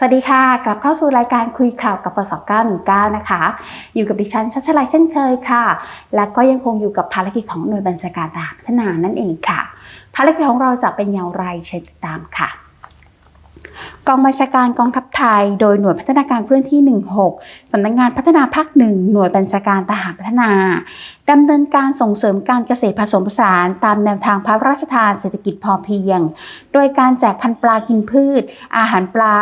สวัสดีค่ะ กลับเข้าสู่รายการคุยข่าวกับปส919นะคะ อยู่กับดิฉันชัชลัยเช่นเคยค่ะ และก็ยังคงอยู่กับภารกิจของหน่วยบัญชาการทหารพัฒนานั่นเองค่ะ ภารกิจของเราจะเป็นอย่างไรเชิญติดตามค่ะกองบัญชาการกองทัพไทย โดยหน่วยพัฒนาการเคลื่อนที่ 16 สำนักงานพัฒนาภาคหนึ่งหน่วยบัญชาการทหารพัฒนา ดำเนินการส่งเสริมการเกษตรผสมผสานตามแนวทางพระราชทานเศรษฐกิจพอเพียง โดยการแจกพันปลากินพืช อาหารปลา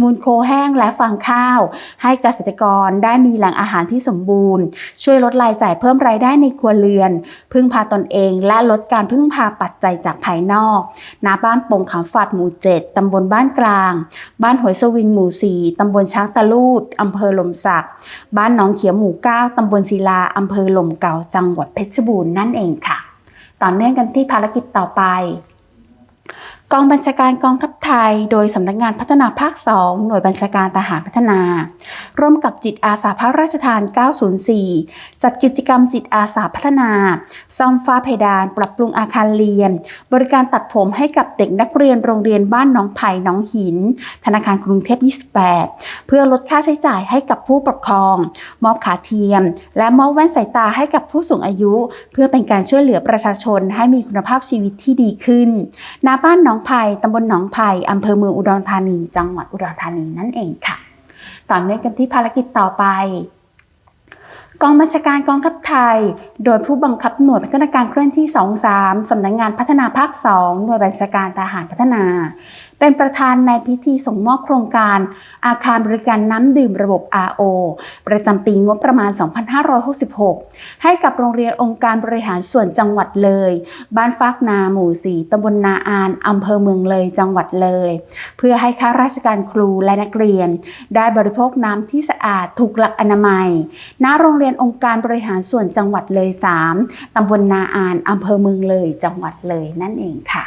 มูลโคแห้งและฟางข้าว ให้เกษตรกรได้มีแหล่งอาหารที่สมบูรณ์ ช่วยลดรายจ่ายเพิ่มรายได้ในครัวเรือน พึ่งพาตนเองและลดการพึ่งพาปัจจัยจากภายนอกณบ้านโป่งขามฝาดหมู่7ตำบลบ้านกลาง บ้านหวยสวิงหมู่4ตำบลช้างตะลูดอำเภอหลมสัก บ้านหนองเขียวหมู่9ตำบลศิลาอำเภอหลมเก่าจังหวัดเพชรบูรณ์นั่นเองค่ะ ต่อเนื่องกันที่ภารกิจต่อไป กองบัญชาการกองทัพไทย โดยสำนักงานพัฒนาภาค 2 หน่วยบัญชาการทหารพัฒนา ร่วมกับจิตอาสาพระราชทาน 904 จัดกิจกรรมจิตอาสาพัฒนา ซ่อมฝ้าเพดาน ปรับปรุงอาคารเรียน บริการตัดผมให้กับเด็กนักเรียนโรงเรียนบ้านน้องไผ่น้องหิน ธนาคารกรุงเทพ 28 เพื่อลดค่าใช้จ่ายให้กับผู้ปกครอง มอบขาเทียม และมอบแว่นสายตาให้กับผู้สูงอายุ เพื่อเป็นการช่วยเหลือประชาชนให้มีคุณภาพชีวิตที่ดีขึ้นณบ้านหนองไผ่ตำบลหนองไผ่อำเภอเมืองอุดรธานี จังหวัดอุดรธานีนั่นเองค่ะ ต่อเนื่องกันที่ภารกิจต่อไป กองบัญชาการกองทัพไทย โดยผู้บังคับหน่วยพัฒนาการเคลื่อนที่ 23 สำนักงงานพัฒนาภาค 2 หน่วยบัญชาการทหารพัฒนา เป็นประธานในพิธีส่งมอบโครงการ อาคารบริการน้ำดื่มระบบ RO ประจำปีงบประมาณ 2566 ให้กับโรงเรียนองค์การบริหารส่วนจังหวัดเลย บ้านฟากนาหมู่4ตำบลนาอานอำเภอเมืองเลยจังหวัดเลย เพื่อให้ข้าราชการครูและนักเรียน ได้บริโภคน้ำที่สะอาดถูกหลักอนามัยณโรงเรียนองค์การบริหารส่วนจังหวัดเลย 3ตำบลนาอานอำเภอเมืองเลยจังหวัดเลยนั่นเองค่ะ